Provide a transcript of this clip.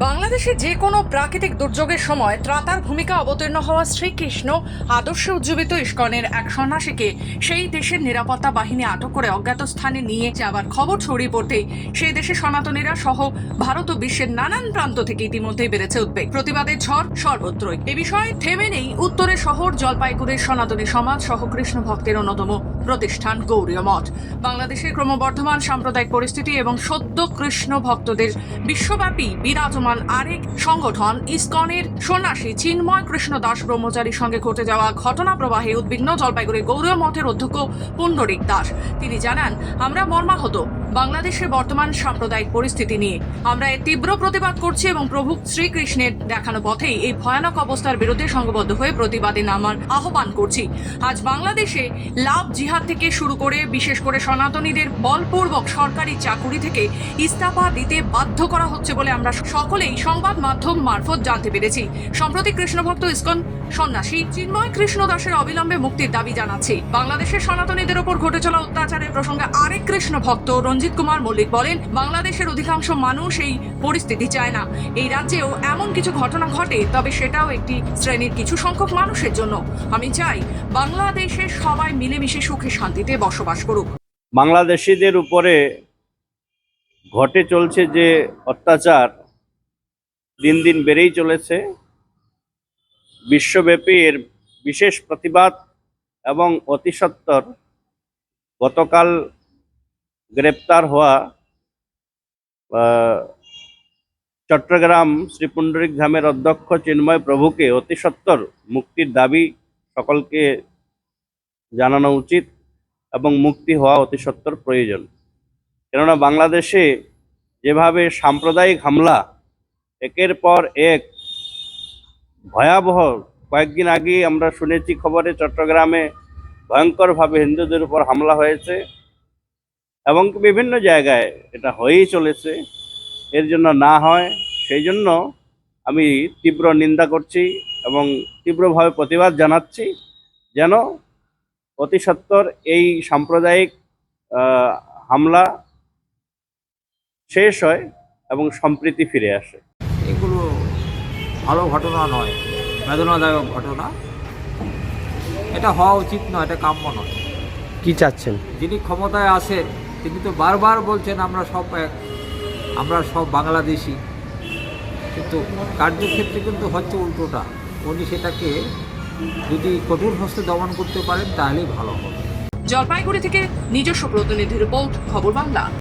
বাংলাদেশে যে কোনো প্রাকৃতিক দুর্যোগের সময় ত্রাতার ভূমিকা অবতীর্ণ হওয়া শ্রীকৃষ্ণ আদর্শে উজ্জীবিত ইস্কনের এক সন্ন্যাসীকে সেই দেশের নিরাপত্তা বাহিনী আটক করে অজ্ঞাত স্থানে নিয়ে যাবার খবর ছড়িয়ে পড়তে সেই দেশে সনাতনীরা সহ ভারত ও বিশ্বের নানান প্রান্ত থেকে ইতিমধ্যেই বেড়েছে উদ্বেগ। প্রতিবাদের ঝড় সর্বত্রই। এ বিষয়ে থেমে নেই উত্তরের শহর, জলপাইগুড়ির সনাতনী সমাজ সহ কৃষ্ণ ভক্তের অন্যতম প্রতিষ্ঠান গৌরীয় মঠ। বাংলাদেশের ক্রমবর্ধমান সাম্প্রদায়িক পরিস্থিতি এবং সদ্য কৃষ্ণ ভক্তদের বিশ্বব্যাপী বিরাজমান আরেক সংগঠন, ইসকনের সন্ন্যাসী চিন্ময় কৃষ্ণ দাস ব্রহ্মচারীর সঙ্গে ঘটে যাওয়া ঘটনা প্রবাহে উদ্বিগ্ন জলপাইগুড়ি গৌরীয় মঠের অধ্যক্ষ পুণ্ডরিক দাস। তিনি জানান, আমরা মর্মাহত। বাংলাদেশের বর্তমান সাম্প্রদায়িক পরিস্থিতি নিয়ে আমরা এর তীব্র প্রতিবাদ করছি এবং প্রভু শ্রীকৃষ্ণের দেখানো পথেই এই ভয়ানক অবস্থার বিরুদ্ধে সংঘবদ্ধ হয়ে প্রতিবাদে নামার আহ্বান করছি। আজ বাংলাদেশে লাভ জিহাদ থেকে শুরু করে, বিশেষ করে সনাতনীদের বলপূর্বক সরকারি চাকুরি থেকে ইস্তফা দিতে বাধ্য করা হচ্ছে বলে আমরা সকলেই সংবাদ মাধ্যম মারফত জানতে পেরেছি। সম্প্রতি কৃষ্ণভক্ত ইসকন সন্ন্যাসী চিন্ময় কৃষ্ণ দাসের অবিলম্বে মুক্তির দাবি জানাচ্ছি। বাংলাদেশের সনাতনীদের ওপর ঘটে চলা অত্যাচারের প্রসঙ্গে আরেক কৃষ্ণ ভক্ত রঞ্জিত কুমার মল্লিক বলেন, বাংলাদেশের অধিকাংশ মানুষ এই পরিস্থিতি চায় না। এই রাজ্যেও এমন কিছু ঘটনা ঘটে, তবে সেটাও একটি শ্রেণির কিছু সংখ্যক মানুষের জন্য। আমি চাই বাংলাদেশের সবাই মিলেমিশে সুখে শান্তিতে বসবাস করুক। বাংলাদেশিদের উপরে ঘটে চলছে যে অত্যাচার দিন দিন বেড়েই চলেছে। বিশ্বব্যাপী এর বিশেষ প্রতিবাদ এবং অতি সত্বর গতকাল গ্রেপ্তার হওয়া চট্টগ্রাম শ্রী পুণ্ডরিক ধামের অধ্যক্ষ চিন্ময় প্রভুকে অতি সত্বর মুক্তির দাবি সকলকে জানানো উচিত এবং মুক্তি হওয়া অতি সত্বর প্রয়োজন। কেননা বাংলাদেশে যেভাবে সাম্প্রদায়িক হামলা একের পর এক। ভয়াবহ। কয়েকদিন আগে আমরা শুনেছি খবরে চট্টগ্রামে ভয়ঙ্করভাবে হিন্দুদের উপর হামলা হয়েছে এবং বিভিন্ন জায়গায় এটা হয়েই চলেছে। এর জন্য না হয়, সেই জন্য আমি তীব্র নিন্দা করছি এবং তীব্রভাবে প্রতিবাদ জানাচ্ছি যেন অতি সত্বর এই সাম্প্রদায়িক হামলা শেষ হয় এবং সম্প্রীতি ফিরে আসে। ভালো ঘটনা নয় বেদনাদায়ক ঘটনা। এটা হওয়া উচিত নয় এটা কাম্য নয়। কি চাচ্ছেন? যিনি ক্ষমতায় আসেন তিনি তো বারবার বলছেন আমরা সব এক আমরা সব বাংলাদেশি। কিন্তু কার্যক্ষেত্রে কিন্তু হচ্ছে উল্টোটা। উনি সেটাকে যদি কঠোর হস্তে দমন করতে পারেন তাহলেই ভালো হবে। জলপাইগুড়ি থেকে নিজস্ব প্রতিনিধি রিপোর্ট খবর বাংলা।